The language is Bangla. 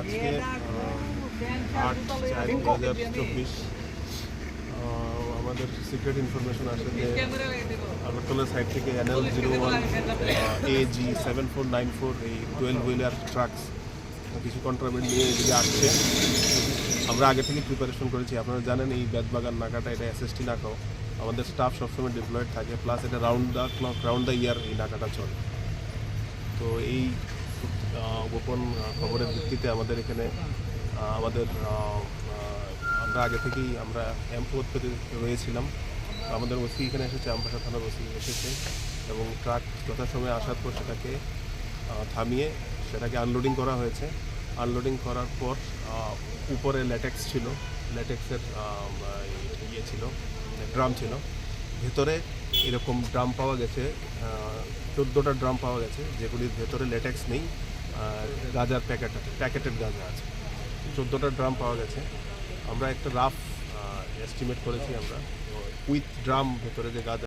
আজকে আট চার দু হাজার চব্বিশ। আমাদের সিক্রেট ইনফরমেশন আসে যে আগরতলা সাইড থেকে NL zero one A G seven four nine four এই টুয়েলভ হুইলার ট্রাকস কিছু কন্ট্রাবেন্ট নিয়ে এদিকে আসছে। আমরা আগে থেকে প্রিপারেশন করেছি। আপনারা জানেন এই বেদবাগান নাকাটা এটা এসএসটি নাকাও। আমাদের স্টাফ সবসময় ডিপ্লয়েড থাকে। প্লাস এটা round the clock round the year এই নাকাটা চলে। তো এই গোপন খবরের ভিত্তিতে আমাদের এখানে আমাদের আমরা আগে থেকেই আমরা এম্পোতে রয়েছিলাম। আমাদের ওসি এখানে এসেছে আমবাসা থানার ওসি এসেছে এবং ট্রাক যথাসময়ে আসার পর সেটাকে থামিয়ে সেটাকে আনলোডিং করা হয়েছে। আনলোডিং করার পর উপরে ল্যাটেক্স ছিল, ল্যাটেক্সের ইয়ে ছিল ড্রাম ছিল। ভেতরে এরকম ড্রাম পাওয়া গেছে চোদ্দোটা ড্রাম পাওয়া গেছে, যেগুলির ভেতরে লেটেক্স নেই, আর গাজার প্যাকেট প্যাকেটেড গাঁজা আছে। চোদ্দোটা ড্রাম পাওয়া গেছে। আমরা একটা রাফ এস্টিমেট করেছি আমরা উইথ ড্রাম ভেতরে যে গাঁজা